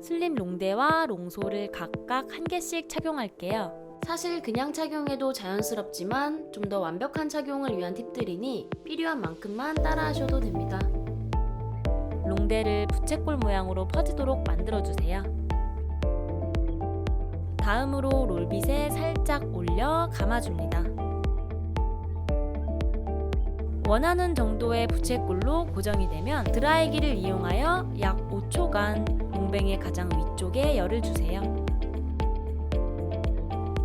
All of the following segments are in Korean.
슬림 롱대와 롱소를 각각 한 개씩 착용할게요. 사실 그냥 착용해도 자연스럽지만 좀 더 완벽한 착용을 위한 팁들이니 필요한 만큼만 따라 하셔도 됩니다. 롱대를 부채꼴 모양으로 퍼지도록 만들어주세요. 다음으로 롤빗에 살짝 올려 감아줍니다. 원하는 정도의 부채꼴로 고정이 되면 드라이기를 이용하여 약 5초간 롱뱅의 가장 위쪽에 열을 주세요.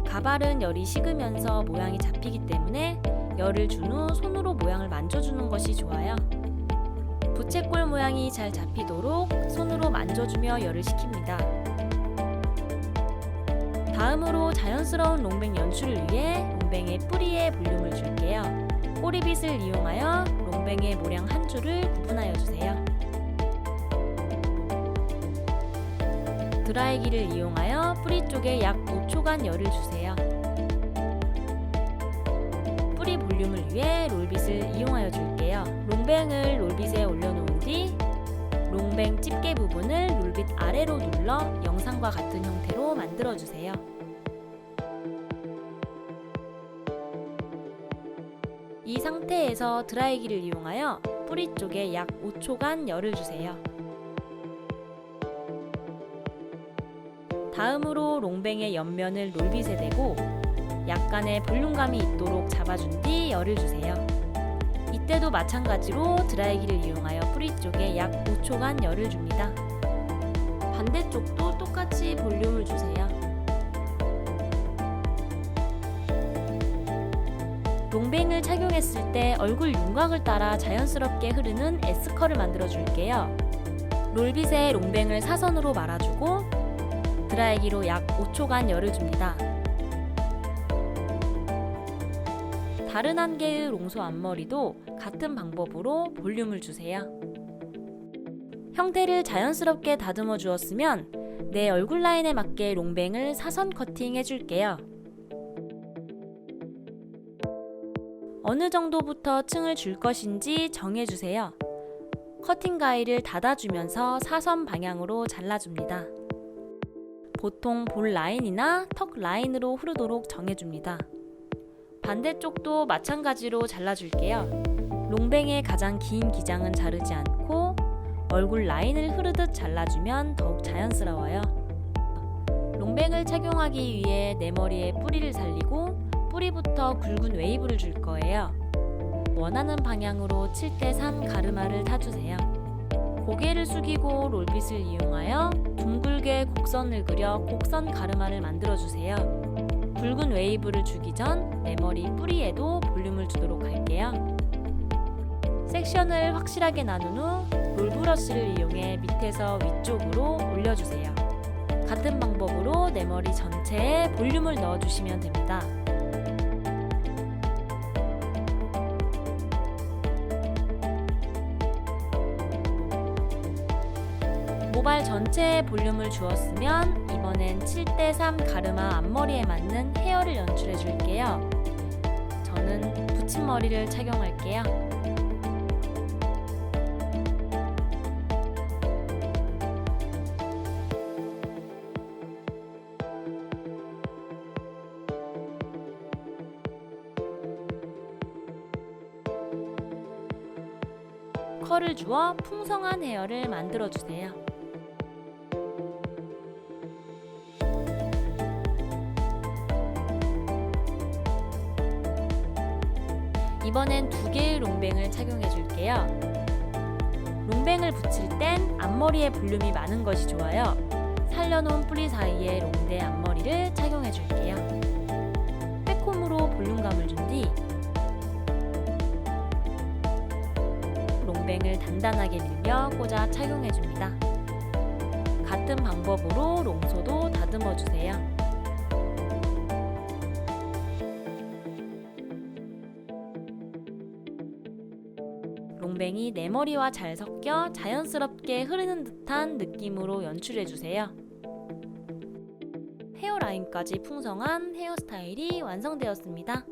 가발은 열이 식으면서 모양이 잡히기 때문에 열을 준 후 손으로 모양을 만져주는 것이 좋아요. 부채꼴 모양이 잘 잡히도록 손으로 만져주며 열을 식힙니다. 다음으로 자연스러운 롱뱅 연출을 위해 롱뱅의 뿌리에 볼륨을 줄게요. 꼬리빗을 이용하여 롱뱅의 모량 한 줄을 구분하여 주세요. 드라이기를 이용하여 뿌리 쪽에 약 5초간 열을 주세요. 뿌리 볼륨을 위해 롤빗을 이용하여 줄게요. 롱뱅을 롤빗에 올려놓은 뒤 롱뱅 집게 부분을 롤빗 아래로 눌러 영상과 같은 형태로 만들어주세요. 이 상태에서 드라이기를 이용하여 뿌리 쪽에 약 5초간 열을 주세요. 다음으로 롱뱅의 옆면을 롤빗에 대고 약간의 볼륨감이 있도록 잡아준 뒤 열을 주세요. 이때도 마찬가지로 드라이기를 이용하여 뿌리 쪽에 약 5초간 열을 줍니다. 반대쪽도 똑같이 볼륨을 주세요. 롱뱅을 착용했을 때 얼굴 윤곽을 따라 자연스럽게 흐르는 S컬을 만들어 줄게요. 롤빗에 롱뱅을 사선으로 말아주고 드라이기로 약 5초간 열을 줍니다. 다른 한 개의 롱소 앞머리도 같은 방법으로 볼륨을 주세요. 형태를 자연스럽게 다듬어 주었으면 내 얼굴 라인에 맞게 롱뱅을 사선 커팅 해줄게요. 어느 정도부터 층을 줄 것인지 정해주세요. 커팅 가위를 닫아주면서 사선 방향으로 잘라줍니다. 보통 볼 라인이나 턱 라인으로 흐르도록 정해줍니다. 반대쪽도 마찬가지로 잘라줄게요. 롱뱅의 가장 긴 기장은 자르지 않고 얼굴 라인을 흐르듯 잘라주면 더욱 자연스러워요. 롱뱅을 착용하기 위해 내 머리에 뿌리를 살리고 뿌리부터 굵은 웨이브를 줄 거예요. 원하는 방향으로 7대3 가르마를 타주세요. 고개를 숙이고 롤빗을 이용하여 둥글 게 곡선을 그려 곡선 가르마를 만들어주세요. 굵은 웨이브를 주기 전 내 머리 뿌리에도 볼륨을 주도록 할게요. 섹션을 확실하게 나눈 후 롤브러쉬를 이용해 밑에서 위쪽으로 올려주세요. 같은 방법으로 내 머리 전체에 볼륨을 넣어주시면 됩니다. 모발 전체에 볼륨을 주었으면 이번엔 7대3 가르마 앞머리에 맞는 헤어를 연출해 줄게요. 저는 붙임머리를 착용할게요. 컬을 주어 풍성한 헤어를 만들어 주세요. 이번엔 두 개의 롱뱅을 착용해 줄게요. 롱뱅을 붙일 땐 앞머리에 볼륨이 많은 것이 좋아요. 살려놓은 뿌리 사이에 롱대 앞머리를 착용해 줄게요. 빼콤으로 볼륨감을 준 뒤 롱뱅을 단단하게 밀며 꽂아 착용해 줍니다. 같은 방법으로 롱소도 다듬어 주세요. 롱뱅이 내 머리와 잘 섞여 자연스럽게 흐르는 듯한 느낌으로 연출해 주세요. 헤어라인까지 풍성한 헤어스타일이 완성되었습니다.